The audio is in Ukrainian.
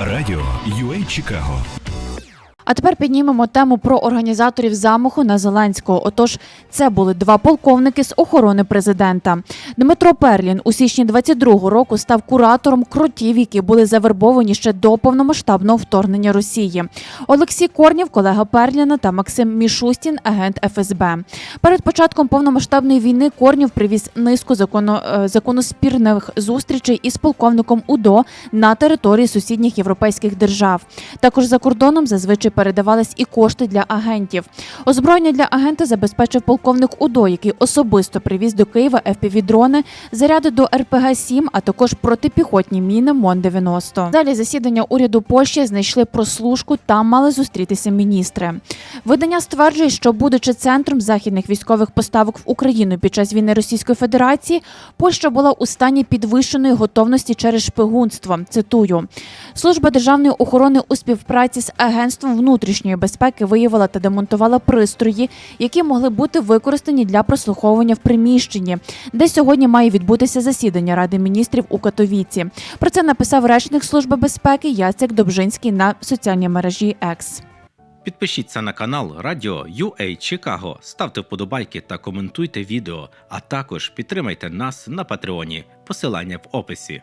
Радіо UA Чикаго. А тепер піднімемо тему про організаторів замаху на Зеленського. Отож, це були два полковники з охорони президента. Дмитро Перлін у січні 22-го року став куратором кротів, які були завербовані ще до повномасштабного вторгнення Росії. Олексій Корнів, колега Перліна та Максим Мішустін, агент ФСБ. Перед початком повномасштабної війни Корнів привіз низку законно, е, законоспірних зустрічей із полковником УДО на території сусідніх європейських держав. Також за кордоном зазвичай передавались і кошти для агентів. Озброєння для агента забезпечив полковник УДО, який особисто привіз до Києва FPV-дрони, заряди до РПГ-7, а також протипіхотні міни МОН-90. Далі засідання уряду Польщі знайшли прослушку. Там мали зустрітися міністри. Видання стверджує, що будучи центром західних військових поставок в Україну під час війни Російської Федерації, Польща була у стані підвищеної готовності через шпигунство. Цитую: служба державної охорони у співпраці з агентством внутрішньої безпеки виявила та демонтувала пристрої, які могли бути використані для прослуховування в приміщенні, де сьогодні має відбутися засідання Ради міністрів у Катовіці. Про це написав речник служби безпеки Яцек Добжинський на соціальній мережі X. Підпишіться на канал Радіо UA Чикаго, ставте вподобайки та коментуйте відео, а також підтримайте нас на Патреоні. Посилання в описі.